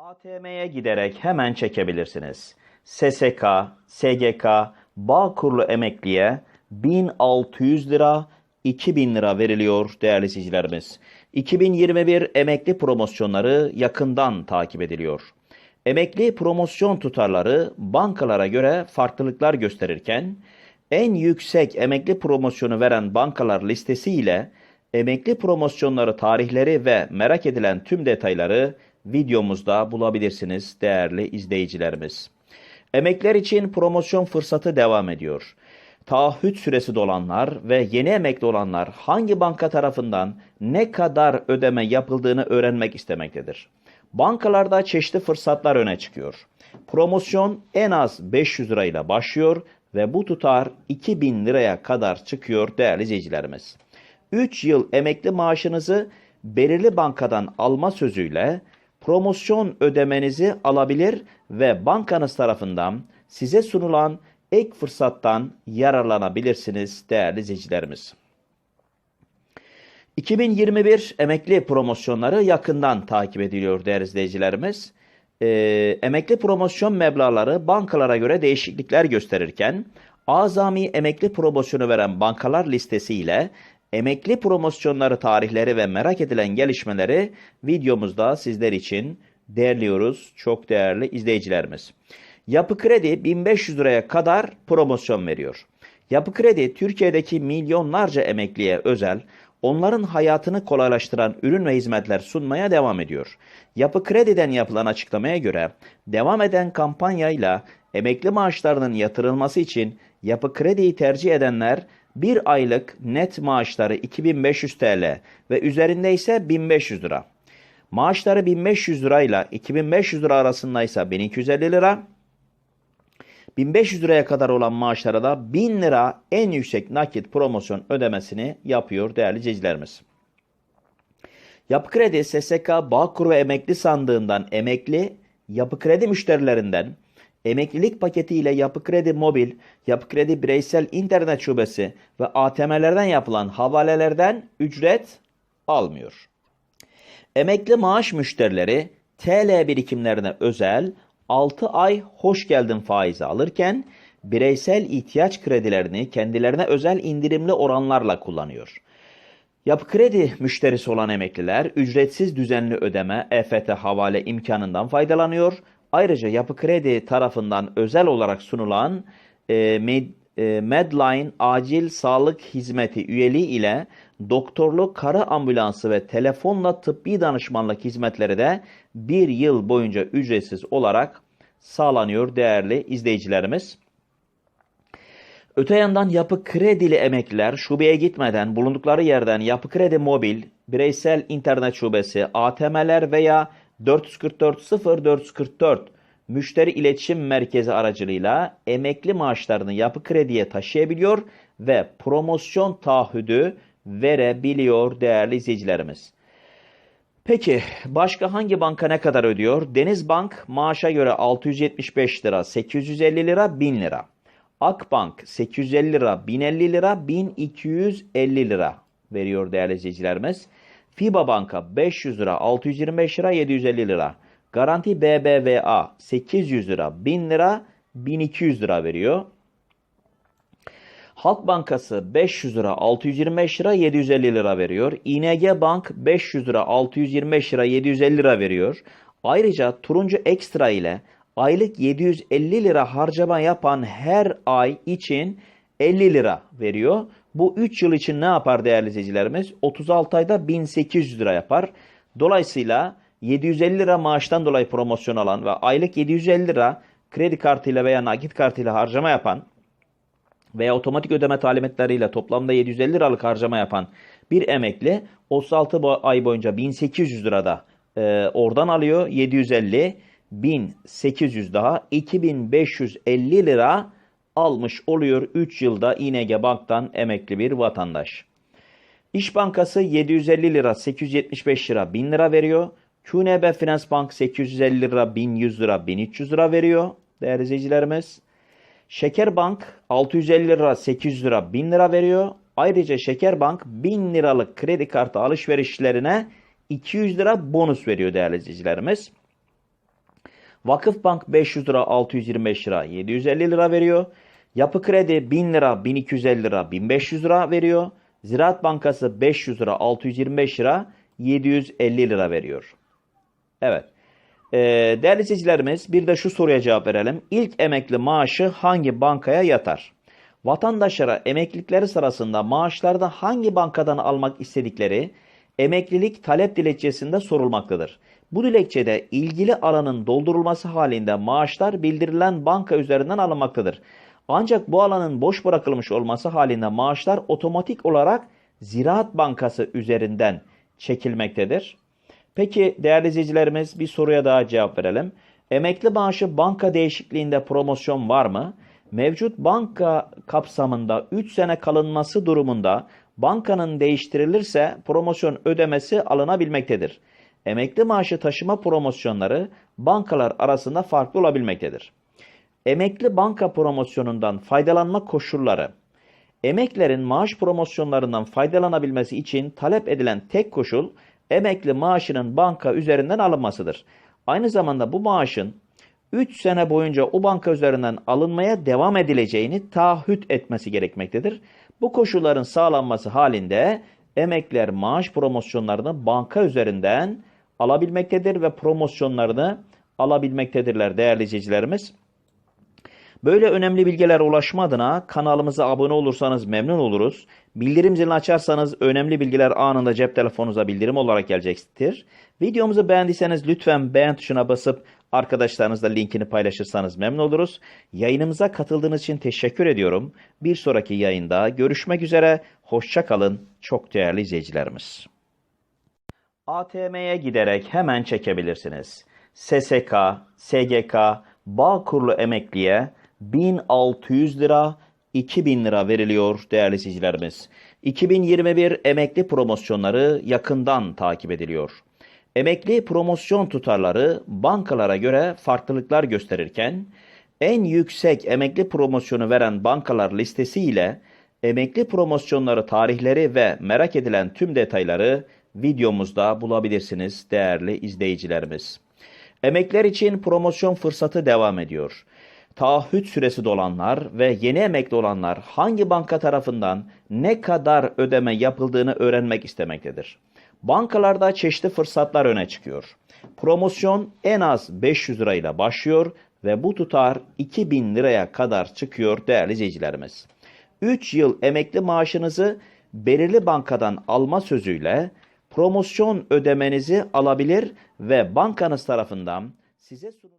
ATM'ye giderek hemen çekebilirsiniz. SSK, SGK, Bağkurlu emekliye 1600 lira, 2000 lira veriliyor değerli izleyicilerimiz. 2021 emekli promosyonları yakından takip ediliyor. Emekli promosyon tutarları bankalara göre farklılıklar gösterirken en yüksek emekli promosyonu veren bankalar listesi ile emekli promosyonları tarihleri ve merak edilen tüm detayları videomuzda bulabilirsiniz değerli izleyicilerimiz. Emekler için promosyon fırsatı devam ediyor. Taahhüt süresi dolanlar ve yeni emekli olanlar hangi banka tarafından ne kadar ödeme yapıldığını öğrenmek istemektedir. Bankalarda çeşitli fırsatlar öne çıkıyor. Promosyon en az 500 lirayla başlıyor ve bu tutar 2000 liraya kadar çıkıyor değerli izleyicilerimiz. 3 yıl emekli maaşınızı belirli bankadan alma sözüyle promosyon ödemenizi alabilir ve bankanız tarafından size sunulan ek fırsattan yararlanabilirsiniz değerli izleyicilerimiz. 2021 emekli promosyonları yakından takip ediliyor değerli izleyicilerimiz. Ee, emekli promosyon meblağları bankalara göre değişiklikler gösterirken azami emekli promosyonu veren bankalar listesi ile emekli promosyonları tarihleri ve merak edilen gelişmeleri videomuzda sizler için değerliyoruz çok değerli izleyicilerimiz. Yapı Kredi 1500 liraya kadar promosyon veriyor. Yapı Kredi Türkiye'deki milyonlarca emekliye özel, onların hayatını kolaylaştıran ürün ve hizmetler sunmaya devam ediyor. Yapı Kredi'den yapılan açıklamaya göre devam eden kampanyayla emekli maaşlarının yatırılması için Yapı Kredi'yi tercih edenler bir aylık net maaşları 2500 TL ve üzerinde ise 1500 lira. Maaşları 1500 lirayla 2500 lira arasındaysa 1250 lira, 1500 liraya kadar olan maaşlara da 1000 lira en yüksek nakit promosyon ödemesini yapıyor değerli izleyicilerimiz. Yapı Kredi, SSK, Bağkur ve Emekli Sandığından emekli Yapı Kredi müşterilerinden emeklilik paketi ile Yapı Kredi Mobil, Yapı Kredi Bireysel İnternet Şubesi ve ATM'lerden yapılan havalelerden ücret almıyor. Emekli maaş müşterileri TL birikimlerine özel 6 ay hoş geldin faizi alırken bireysel ihtiyaç kredilerini kendilerine özel indirimli oranlarla kullanıyor. Yapı kredi müşterisi olan emekliler ücretsiz düzenli ödeme EFT havale imkanından faydalanıyor. Ayrıca Yapı Kredi tarafından özel olarak sunulan e, Med, e, Medline acil sağlık hizmeti üyeliği ile doktorluk, kara ambulansı ve telefonla tıbbi danışmanlık hizmetleri de bir yıl boyunca ücretsiz olarak sağlanıyor değerli izleyicilerimiz. Öte yandan yapı kredili emekliler şubeye gitmeden bulundukları yerden yapı kredi mobil, bireysel internet şubesi, ATM'ler veya 444 0444 müşteri iletişim merkezi aracılığıyla emekli maaşlarını yapı krediye taşıyabiliyor ve promosyon taahhüdü verebiliyor değerli izleyicilerimiz. Peki başka hangi banka ne kadar ödüyor? Denizbank maaşa göre 675 lira, 850 lira, 1000 lira. Akbank 850 lira, 1050 lira, 1250 lira veriyor değerli izleyicilerimiz. FIBA Banka 500 lira, 625 lira, 750 lira. Garanti BBVA 800 lira, 1000 lira, 1200 lira veriyor. Halk Bankası 500 lira 625 lira 750 lira veriyor. ING Bank 500 lira 625 lira 750 lira veriyor. Ayrıca Turuncu Ekstra ile aylık 750 lira harcama yapan her ay için 50 lira veriyor. Bu 3 yıl için ne yapar değerli izleyicilerimiz? 36 ayda 1800 lira yapar. Dolayısıyla 750 lira maaştan dolayı promosyon alan ve aylık 750 lira kredi kartıyla veya nakit kartıyla harcama yapan veya otomatik ödeme talimatleriyle toplamda 750 liralık harcama yapan bir emekli 36 ay boyunca 1800 lirada e, oradan alıyor. 750, 1800 daha 2550 lira almış oluyor 3 yılda İNG Bank'tan emekli bir vatandaş. İş Bankası 750 lira 875 lira 1000 lira veriyor. QNB Finans Bank 850 lira 1100 lira 1300 lira veriyor değerli izleyicilerimiz. Şekerbank 650 lira 800 lira 1000 lira veriyor. Ayrıca Şekerbank 1000 liralık kredi kartı alışverişlerine 200 lira bonus veriyor değerli izleyicilerimiz. Vakıfbank 500 lira 625 lira 750 lira veriyor. Yapı Kredi 1000 lira 1250 lira 1500 lira veriyor. Ziraat Bankası 500 lira 625 lira 750 lira veriyor. Evet. Ee, değerli izleyicilerimiz bir de şu soruya cevap verelim. İlk emekli maaşı hangi bankaya yatar? Vatandaşlara emeklilikleri sırasında maaşlarda hangi bankadan almak istedikleri emeklilik talep dilekçesinde sorulmaktadır. Bu dilekçede ilgili alanın doldurulması halinde maaşlar bildirilen banka üzerinden alınmaktadır. Ancak bu alanın boş bırakılmış olması halinde maaşlar otomatik olarak Ziraat Bankası üzerinden çekilmektedir. Peki değerli izleyicilerimiz bir soruya daha cevap verelim. Emekli maaşı banka değişikliğinde promosyon var mı? Mevcut banka kapsamında 3 sene kalınması durumunda bankanın değiştirilirse promosyon ödemesi alınabilmektedir. Emekli maaşı taşıma promosyonları bankalar arasında farklı olabilmektedir. Emekli banka promosyonundan faydalanma koşulları Emeklerin maaş promosyonlarından faydalanabilmesi için talep edilen tek koşul emekli maaşının banka üzerinden alınmasıdır. Aynı zamanda bu maaşın 3 sene boyunca o banka üzerinden alınmaya devam edileceğini taahhüt etmesi gerekmektedir. Bu koşulların sağlanması halinde emekliler maaş promosyonlarını banka üzerinden alabilmektedir ve promosyonlarını alabilmektedirler değerli izleyicilerimiz. Böyle önemli bilgilere ulaşma adına kanalımıza abone olursanız memnun oluruz. Bildirim zilini açarsanız önemli bilgiler anında cep telefonunuza bildirim olarak gelecektir. Videomuzu beğendiyseniz lütfen beğen tuşuna basıp arkadaşlarınızla linkini paylaşırsanız memnun oluruz. Yayınımıza katıldığınız için teşekkür ediyorum. Bir sonraki yayında görüşmek üzere. Hoşça kalın çok değerli izleyicilerimiz. ATM'ye giderek hemen çekebilirsiniz. SSK, SGK, Bağkurlu emekliye 1600 lira, 2000 lira veriliyor değerli izleyicilerimiz. 2021 emekli promosyonları yakından takip ediliyor. Emekli promosyon tutarları bankalara göre farklılıklar gösterirken en yüksek emekli promosyonu veren bankalar listesi ile emekli promosyonları tarihleri ve merak edilen tüm detayları videomuzda bulabilirsiniz değerli izleyicilerimiz. Emekler için promosyon fırsatı devam ediyor. Taahhüt süresi dolanlar ve yeni emekli olanlar hangi banka tarafından ne kadar ödeme yapıldığını öğrenmek istemektedir. Bankalarda çeşitli fırsatlar öne çıkıyor. Promosyon en az 500 lirayla başlıyor ve bu tutar 2000 liraya kadar çıkıyor değerli izleyicilerimiz. 3 yıl emekli maaşınızı belirli bankadan alma sözüyle promosyon ödemenizi alabilir ve bankanız tarafından size sunulan